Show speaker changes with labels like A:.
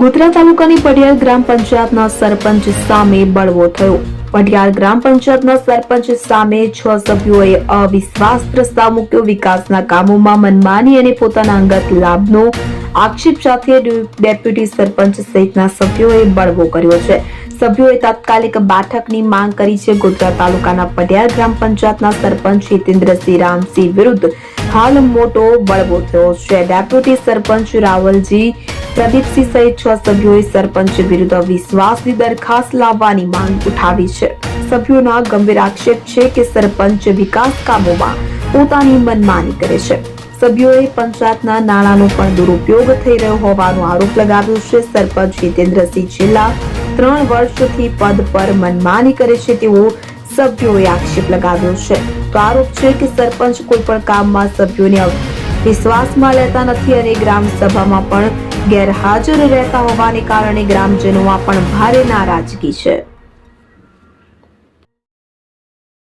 A: ગોધરા તાલુકાની પડિયાર ગ્રામ પંચાયતના સરપંચ સામે બળવો થયો. પડિયાર ગ્રામ પંચાયતના સરપંચ સામે છ સભ્યોએ અવિશ્વાસ પ્રસ્તાવ મૂક્યો. વિકાસના કામોમાં મનમાની અને પોતાના અંગત લાભનો આક્ષેપ સાથે ડેપ્યુટી સરપંચ સહિતના સભ્યોએ બળવો કર્યો છે. સભ્યોએ તાત્કાલિક બેઠકની માંગ કરી છે. ગોધરા તાલુકાના પડિયાર ગ્રામ પંચાયતના સરપંચ હિતેન્દ્રસિંહ રામસિંહ વિરુદ્ધ હાલ મોટો બળવો થયો છે. ડેપ્યુટી સરપંચ રાવલજી પ્રદીપસિંહ સહિત છ સભ્યોએ સરપંચ વિરુદ્ધ અવિશ્વાસની દરખાસ્ત લાવવાની માંગ ઉઠાવી છે. સભ્યોના ગંભીર આક્ષેપ છે કે સરપંચ વિકાસ કામોમાં પોતાની મનમાની કરે છે. સભ્યોએ પંચાયતના નાણાંનો પણ દુરુપયોગ થઈ રહ્યો હોવાનો આરોપ લગાવ્યો છે. સરપંચ હિતેન્દ્રસિંહ છેલ્લા ત્રણ વર્ષથી પદ પર મનમાની કરે છે તેવો સભ્યોએ આક્ષેપ લગાવ્યો છે. તો આરોપ છે કે સરપંચ કોઈ પણ કામમાં સભ્યોને વિશ્વાસમાં લેતા નથી અને ગ્રામ સભામાં પણ ગેરહાજર રહેતા હોવાને કારણે ગ્રામજનોમાં પણ ભારે નારાજગી છે.